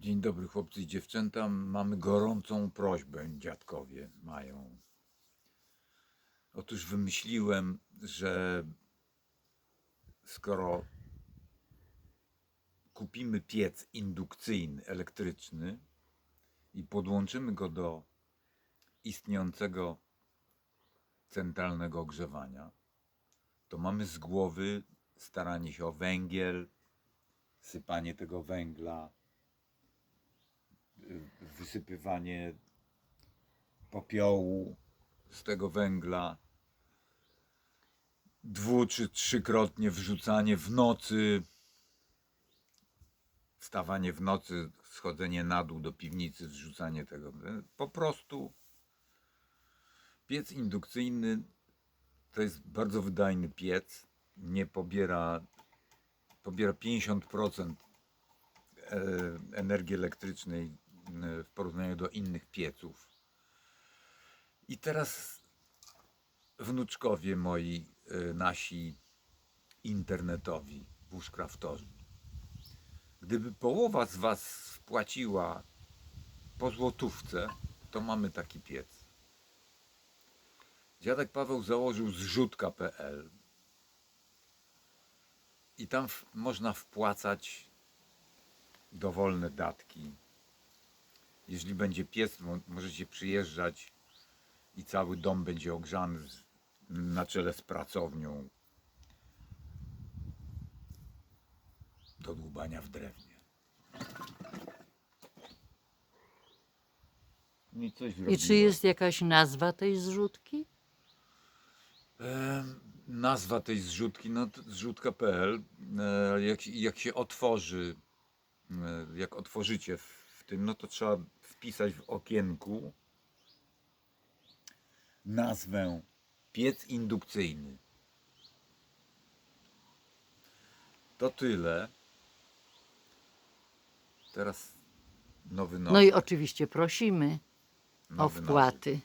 Dzień dobry chłopcy i dziewczęta. Mamy gorącą prośbę, dziadkowie mają. Otóż wymyśliłem, że skoro kupimy piec indukcyjny, elektryczny i podłączymy go do istniejącego centralnego ogrzewania, to mamy z głowy staranie się o węgiel, sypanie tego węgla, wysypywanie popiołu z tego węgla, dwu czy trzykrotnie wrzucanie w nocy, wstawanie w nocy, schodzenie na dół do piwnicy, wrzucanie tego. Po prostu piec indukcyjny to jest bardzo wydajny piec. Nie pobiera, pobiera 50% e, energii elektrycznej w porównaniu do innych pieców. I teraz wnuczkowie moi, e, nasi internetowi, bushcraftorzy. Gdyby połowa z Was wpłaciła po złotówce, to mamy taki piec. Dziadek Paweł założył zrzutka.pl i tam można wpłacać dowolne datki. Jeżeli będzie piec, mo- możecie przyjeżdżać i cały dom będzie ogrzany na czele z pracownią do dłubania w drewnie. No I I czy jest jakaś nazwa tej zrzutki? Em, Nazwa tej zrzutki, no zrzutka.pl, e, jak, jak się otworzy, e, jak otworzycie w, w tym, no to trzeba wpisać w okienku nazwę piec indukcyjny. To tyle. Teraz nowy nożyk. No i oczywiście prosimy o nowy wpłaty.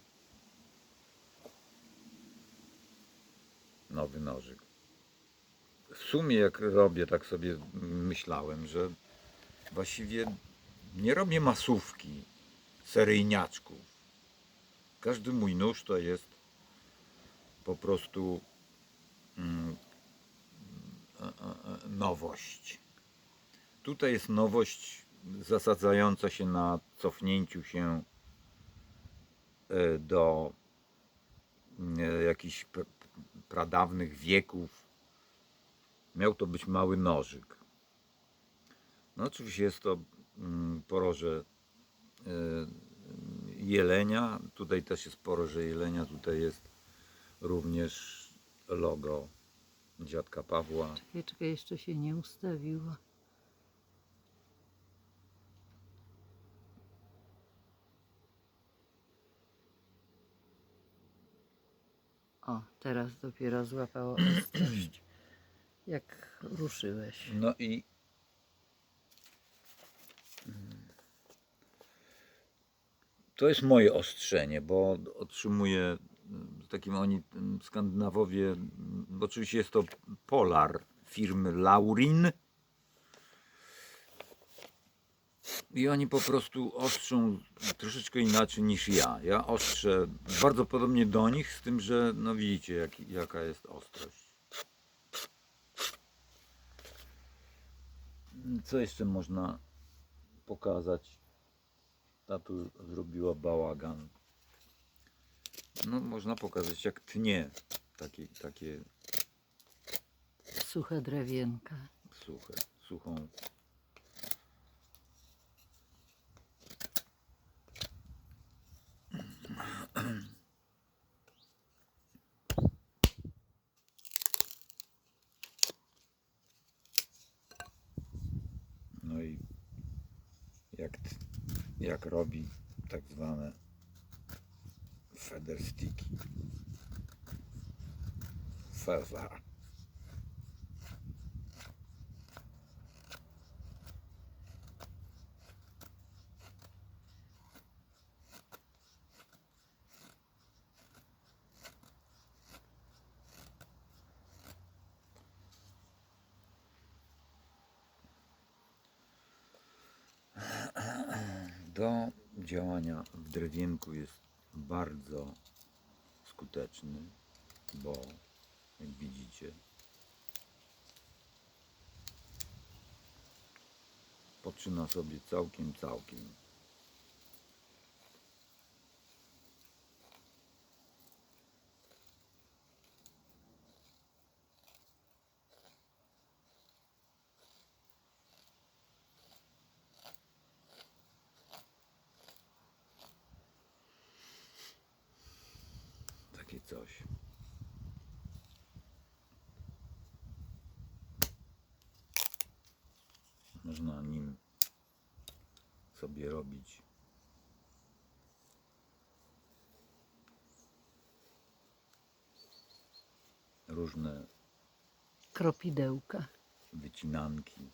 nowy nożyk. W sumie jak robię, tak sobie myślałem, że właściwie nie robię masówki, seryjniaczków. Każdy mój nóż to jest po prostu mm, e, e, e, nowość. Tutaj jest nowość zasadzająca się na cofnięciu się do e, jakichś pr- pradawnych wieków. Miał to być mały nożyk. No oczywiście jest to mm, poroże jelenia. Tutaj też jest poroże jelenia. Tutaj jest również logo dziadka Pawła. Czekaj, czekaj, jeszcze się nie ustawiła. O, teraz dopiero złapało ostrość. Jak ruszyłeś. No i to jest moje ostrzenie, bo otrzymuję mm, takim oni mm, Skandynawowie, mm, oczywiście jest to Polar firmy Laurin. I oni po prostu ostrzą troszeczkę inaczej niż ja. Ja ostrzę bardzo podobnie do nich, z tym, że no widzicie jak, jaka jest ostrość. Co jeszcze można pokazać? Ta tu zrobiła bałagan. No, można pokazać jak tnie takie, takie Sucha drewienka. suche, suchą. No i jak, t- jak robi tak zwane feather sticky. Feather. Do działania w drewienku jest bardzo skuteczny, bo jak widzicie poczyna sobie całkiem, całkiem. Takie coś. Można nim sobie robić różne Kropidełka. wycinanki.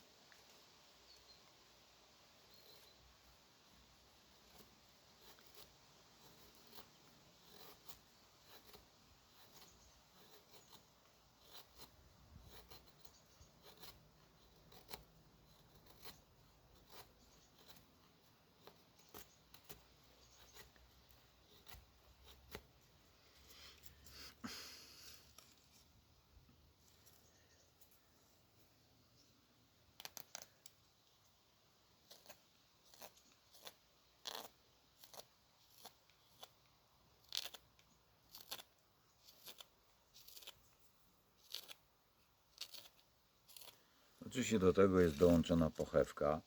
Oczywiście do tego jest dołączona pochewka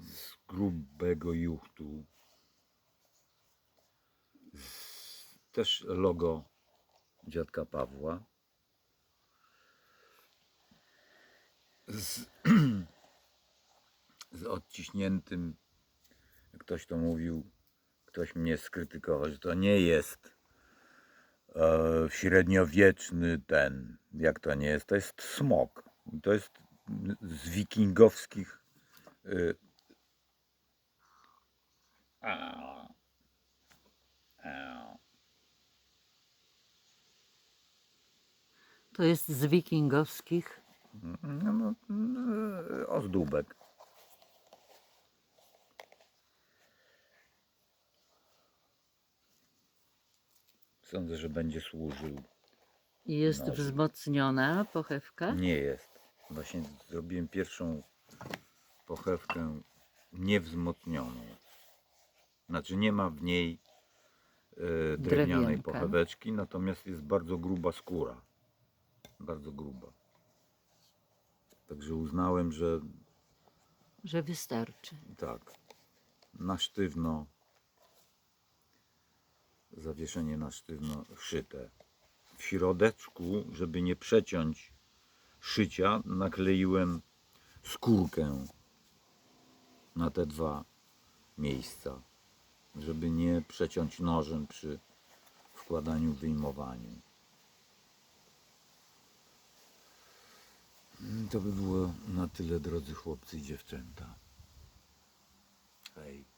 z grubego juchtu. Też logo dziadka Pawła. Z, z odciśniętym, ktoś to mówił, ktoś mnie skrytykował, że to nie jest e, średniowieczny ten, jak to nie jest, to jest smok. To jest z wikingowskich. y, a, a, To jest z wikingowskich. no, no, no, ozdóbek. Sądzę, że będzie służył. I jest wzmocniona pochewka. Nie jest. Właśnie zrobiłem pierwszą pochewkę niewzmocnioną. Znaczy nie ma w niej e, drewnianej Drewienka. pocheweczki, natomiast jest bardzo gruba skóra. Bardzo gruba. Także uznałem, że Że wystarczy. tak, na sztywno, zawieszenie na sztywno szyte. W środeczku, żeby nie przeciąć szycia, nakleiłem skórkę na te dwa miejsca, żeby nie przeciąć nożem przy wkładaniu, wyjmowaniu. To by było na tyle, drodzy chłopcy i dziewczęta. Hej.